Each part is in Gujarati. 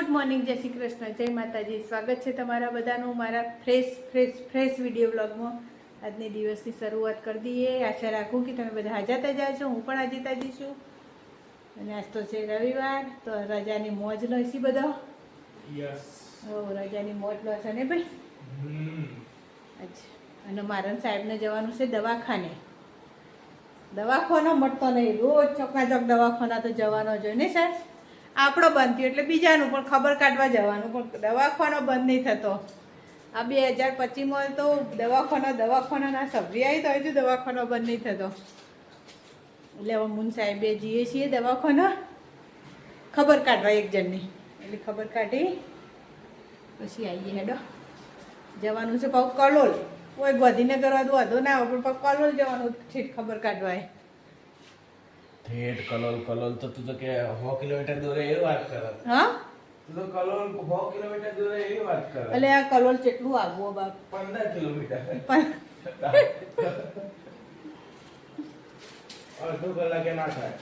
ગુડ મોર્નિંગ જય શ્રી કૃષ્ણ જય માતાજી. સ્વાગત છે તમારા બધાનું મારા ફ્રેશ ફ્રેશ ફ્રેશ વીડિયો બ્લોગમાં આજની દિવસની શરૂઆત કરી દઈએ. આશા રાખું કે તમે બધા હાજા તાજા છો. હું પણ હાજી તાજી છું. અને આજ તો છે રવિવાર તો રજાની મોજ લઈશી બધો? બધા હો રજાની મોજ લો છે ને ભાઈ? અચ્છા અને મારણ સાહેબને જવાનું છે દવાખાને. દવાખાનો મળતો નહીં. રોજ ચોકાચોક દવાખાના તો જવાનો જોઈએ ને સાહેબ? આપણો બંધ થયો એટલે બીજાનું પણ ખબર કાઢવા જવાનું, પણ દવાખાનો બંધ નહીં થતો. આ બે હજાર પચીસમાં તો દવાખાના, દવાખાનાના સભ્ય આવી તો હજુ દવાખાનો બંધ નહીં થતો. એટલે હવે મુન સાહેબે જઈએ છીએ દવાખાનો. ખબર કાઢવા એક જણની એટલે ખબર કાઢી પછી આવીએ હેડો. જવાનું છે પાછું કલોલ. કોઈ ગાંધીનગર વાંધો ના આવે, પણ કલોલ જવાનું છે ખબર કાઢવા કલોલ કલોલ તો તું તો કે સો કિલોમીટર દૂરે એવી વાત કરે. હા? તું તો કલોલ સો કિલોમીટર દૂરે એવી વાત કરે. એટલે આ કલોલ કેટલું આગવું બાપ? પંદર કિલોમીટર. પણ અડધો કલાકે ના થાય.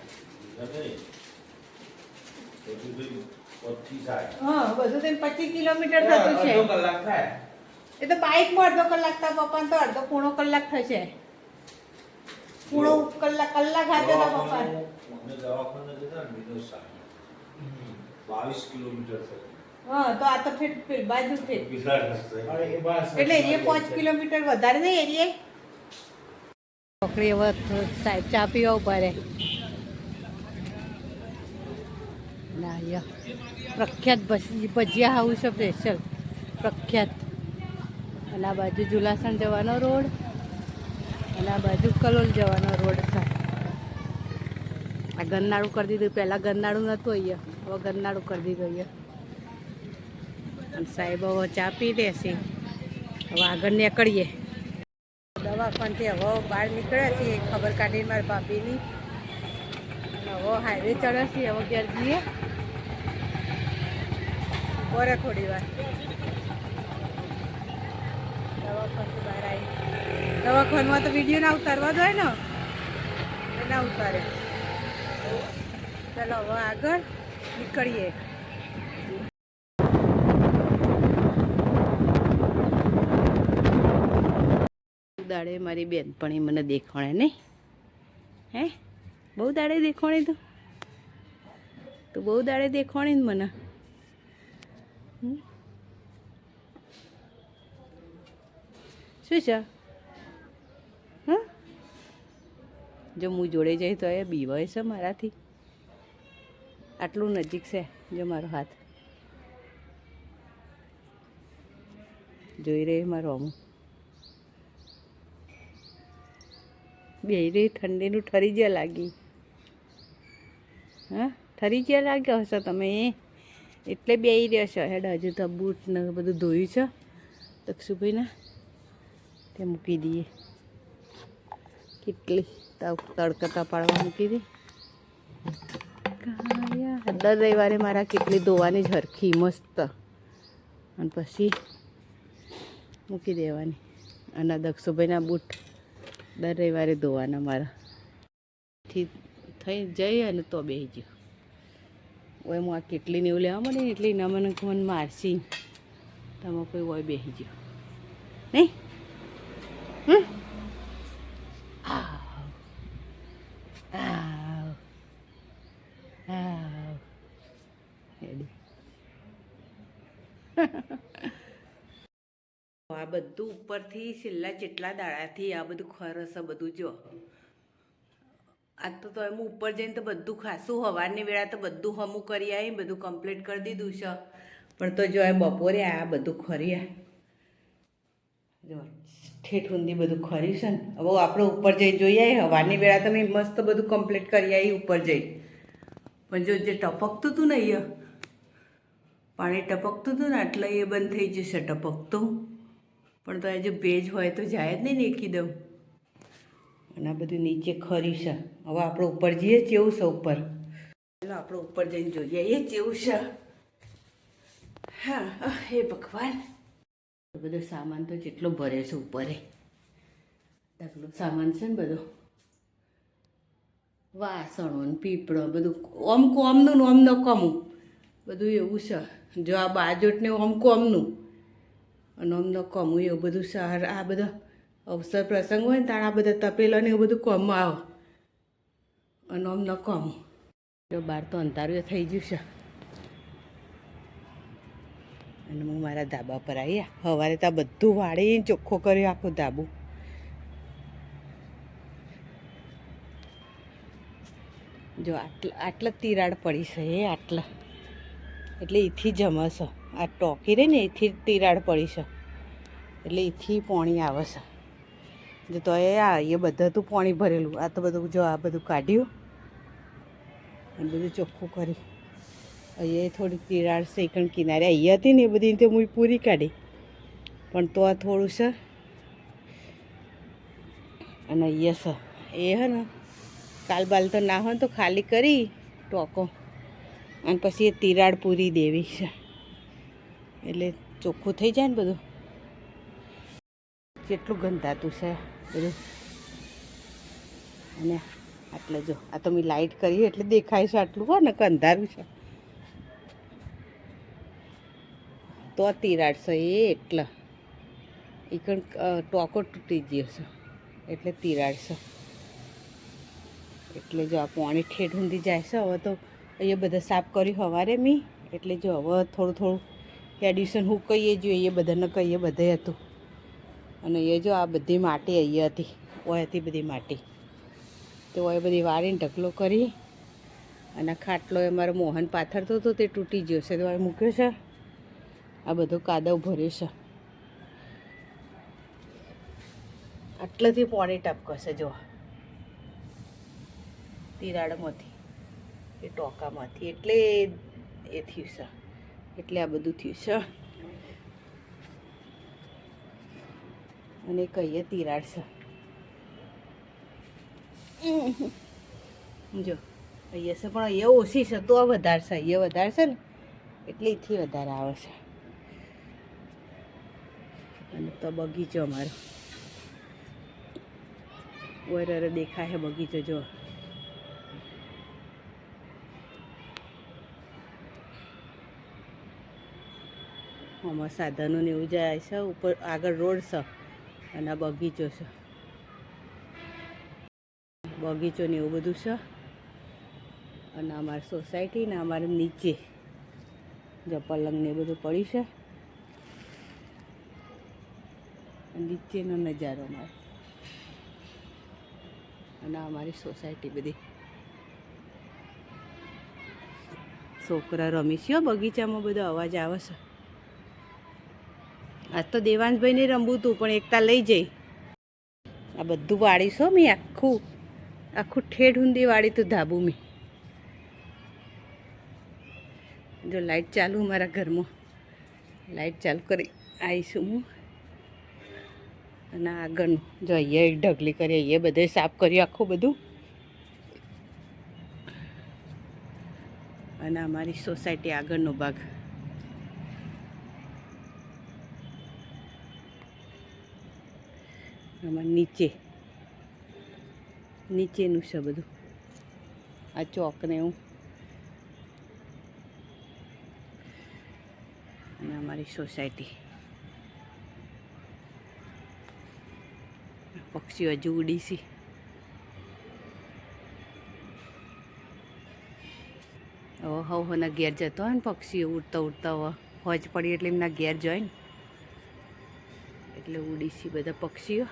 હા બધું થઈને પચીસ કિલોમીટર થતું છે. અડધો કલાક થાય. એ તો બાઇકમાં અડધો કલાક થાય પપ્પા તો અડધો પોણો કલાક થશે. પૂણો કલાક કલાક હાથે તા પપ્પા બાવીસ કિલોમીટર છે હા તો આ તો ફિટ ફિટ બાજુ ફિટ એટલે એ પાંચ કિલોમીટર વધારે નહીં એરિયે? છોકરી હવે સાહેબ ચા પીવા ઊભા રહે. ના યા. પ્રખ્યાત ભજી- ભજીયા હાઉસ છે સ્પેશિયલ પ્રખ્યાત. અને આ બાજુ જુલાસણ જવાનો રોડ. અને આ બાજુ કલોલ જવાનો રોડ છે. આ ગરનાળું કરી દીધું. પહેલાં ગરનાળું નહોતું અહીંયા. હવે ગરનાળું કરી દીધું અહીંયા. અને સાહેબ હવે ચા પી દેશે હવે આગળ નીકળીએ. દવાખાનથી હવે બહાર નીકળ્યા છીએ ખબર કાઢીને મારી ભાભીની. હવે હાઈવે ચડ્યા છીએ હવે ઘેર જઈએ. બોરે થોડી વાર. દવાખાનથી બહાર આવી. દવાખાનમાં તો વીડિયો ના ઉતારવા જોઈએ ને. એ ના ઉતારે. ચાલો, હવે આગળ નીકળીએ. દાડે મારી બેનપણી મને દેખાણે નહીં. હે? બહુ દાડે દેખાણી તું? તું બહુ દાડે દેખાણી મને. શું છે? હા? જો હું જોડે જઈ તો એ બીવાય છે મારાથી. આટલું નજીક છે જો મારો હાથ. જોઈ રહી મારો અમુક બે રહી ઠંડીનું ઠરી જ્યાં લાગી. હા? ઠરી જ્યાં લાગ્યો હશો તમે એટલે બે રહ્યા છો. હેડ, હજુ તો બૂટ ને બધું ધોયું છે. દક્ષુભાઈના તે મૂકી દઈએ. કેટલી તડકતા પાડવા મૂકી દે. દર રવિવારે મારા કેટલી ધોવાની જ મસ્ત. અને પછી મૂકી દેવાની. અને દક્ષુભાઈના બૂટ દર રવિવારે ધોવાના મારા. થી થઈ જઈ અને તો બેસી ગયો. ઓય હું આ કેટલી ને એવું લેવા મળે એટલે એના મને મન મારશી. તમે કોઈ હોય બેસી ગયો. નહીં હમ? આવ. આવ. આવ. હેડી. આ બધું ઉપરથી છેલ્લા જેટલા દાડાથી આ બધું ખરસ બધું જો. આ તો તો એમ ઉપર જઈને તો બધું ખાસું હવારની વેળા તો બધું હમું કરી આવી બધું કમ્પ્લીટ કરી દીધું છે. પણ તો જો એ બપોરે આ બધું ખરી જો. ઠેઠ ઊંધી બધું ખર્યું છે ને? હવે આપણે ઉપર જઈ જોઈએ. હવાની વેળા તમે મસ્ત બધું કમ્પ્લીટ કરી આવી ઉપર જઈ. પણ જો જે ટપકતું હતું ને અહીંયા, પાણી ટપકતું હતું ને એટલે એ બંધ થઈ જશે ટપકતું. પણ તો જો ભેજ હોય તો જાય જ નહીં ને દઉં અને આ બધું નીચે ખરી છે. હવે આપણે ઉપર જઈએ ચેવું છે ઉપર? ચાલો આપણે ઉપર જઈને જોઈએ. એ ચેવું છે? હા એ ભગવાન. બધો સામાન તો જેટલો ભરે છે ઉપરે. ઢગલો સામાન છે ને બધો. વાસણો ને પીપળો બધું. ઓમ કોમનું ને ઓમ ન કમું બધું એવું છે. જો આ બાજોટને ઓમ કોમનું અને ઓમ ન કોમું એવું બધું સહાર આ બધા અવસર પ્રસંગ હોય ને તાણ આ બધા તપેલા ને એવું બધું કોમમાં આવે. અને ઓમ ન કમું જો બહાર તો અંધારું થઈ ગયું છે. અને હું મારા ધાબા પર આવી સવારે ત્યાં બધું વાળીને ચોખ્ખો કર્યો, આખું ધાબું. જો, આટલા આટલા તિરાડ પડી છે આટલા. એટલે એથી જમશે. આ ટોકી રહી ને એથી તિરાડ પડી છે. એટલે એથી પાણી આવે છે. જો, તો એ આ, એ બધા તું પાણી ભરેલું. આ તો બધું, જો, આ બધું કાઢ્યું. અને બધું ચોખ્ખું કરી અહીંયા થોડી તિરાડ સેકન્ડ કિનારે અહીંયા હતી ને એ બધી તો હું પૂરી કાઢી. પણ તો આ થોડું છે. અને અહીંયા છે. એ હે ને, કાલ બાલ તો ના હોય તો ખાલી કરી ટોકો. અને પછી એ તિરાડ પૂરી દેવી છે. એટલે ચોખ્ખું થઈ જાય ને બધું. કેટલું ગંધાતું છે બધું. અને આટલે જો, આ તો મેં લાઇટ કરી, એટલે દેખાય છે આટલું. હોય ને કે અંધારું છે. તો તિરાડ એ એટલે. એ કણ ટોકો તૂટી ગયો છે. એટલે તિરાડ એટલે જો આ પાણી ઠેઠ ઊંધી જાય છે, હવે તો અહીંયા બધા સાફ કર્યું સવારે મી. એટલે જો હવે થોડું થોડું એડિશન હું કહીએ જોઈએ બધાને કહીએ બધે હતું. અને એ જો આ બધી માટી અહીંયા હતી, ઓય હતી બધી માટી. તો ઓય બધી વાળીને ઢગલો કરી. અને ખાટલો એ મારો મોહન પાથરતો હતો, તે તૂટી ગયો છે. તો મૂક્યો છે. આ બધું કાદવ ભર્યું છે. આટલેથી પાણી ટપકશે જો તિરાડમાંથી, એ ટોકામાંથી, એટલે એ થયું છે. એટલે આ બધું થયું છે. અને કહીએ તિરાડ છે. જો, અહીંયા છે, પણ અહીંયા ઓછી છે, તો વધારે છે, અહીંયા વધારે છે ને, એટલે એથી વધારે આવે છે. અને તો બગીચો અમારો. વરરે દેખાય છે બગીચો, જો. આમાં સાધનો ને એવું જાય છે, ઉપર આગળ રોડ છે અને આ બગીચો છે. બગીચો ને એવું બધું છે. અને અમારી સોસાયટી ને અમારે નીચે. જો પલંગ ને બધું પડી છે. નીચેનો નજારો અમારો અને અમારી સોસાયટી બધી. છોકરા રમી છે હો, બગીચામાં બધો અવાજ આવે છે. આજ તો દેવાંશભાઈને રમવું હતું પણ એકતા લઈ જઈ. આ બધું વાળીશો મેં આખું. આખું ઠેઠ ઊંધી વાળી તું ધાબુ મેં. જો લાઈટ ચાલુ મારા ઘરમાં. લાઈટ ચાલુ કરી આવીશું હું. અને આગળનું જો અહીંયા ઢગલી કરી, અહીંયા બધે સાફ કર્યું આખું બધું. અને અમારી સોસાયટી આગળનો ભાગ. અમારે નીચે. નીચેનું છે બધું. આ ચોકને એવું. અને અમારી સોસાયટી. પક્ષીઓ હજુ ઉડી છે. હવે હવ હોના ઘેર જતો હોય ને પક્ષીઓ ઉડતા ઉડતા હોય હોજ પડી એટલે એમના ઘેર જાય ને. એટલે ઉડી છે બધા પક્ષીઓ.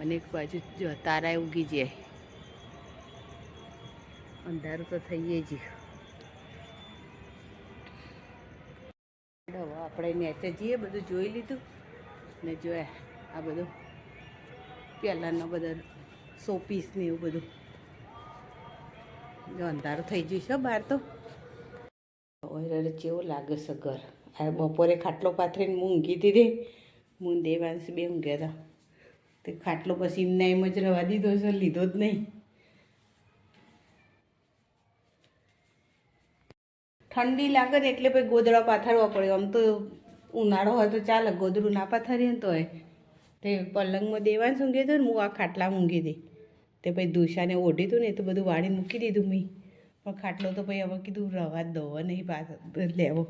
અને એક બાજુ જો તારા ઉગી જાય. અંધારું તો થઈએ જ આપણે નેચે જઈએ, બધું જોઈ લીધું. ને જોયા આ બધું પહેલાંનો બધા શોપીસ ને એવું બધું. જો અંધારું થઈ ગયું છે બહાર તો. ઓરે ચેવો લાગે છે ઘર. આ બપોરે ખાટલો પાથરીને હું ઊંઘી દીધી. હું દેવાંશ બે ઊંઘ્યા હતા તે ખાટલો પછી એમને એમ જ રવા દીધો છે, લીધો જ નહીં. ઠંડી લાગે ને એટલે પછી ગોદડા પાથરવા પડે આમ તો ઉનાળો હોય તો ચાલે, ગોદડું ના પાથરીએ ને તોય. તે પલંગમાં દેવાને સૂંઘી હતો ને હું આ ખાટલામાં ઊંઘી દઈ તે પછી દુશાને ઓઢી હતું ને એ તો બધું વાળી મૂકી દીધું મેં. પણ ખાટલો તો પછી હવે કીધું રવા દો નહીં પાછો. લેવો.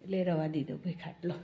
એટલે રવા દીધો ભાઈ ખાટલો.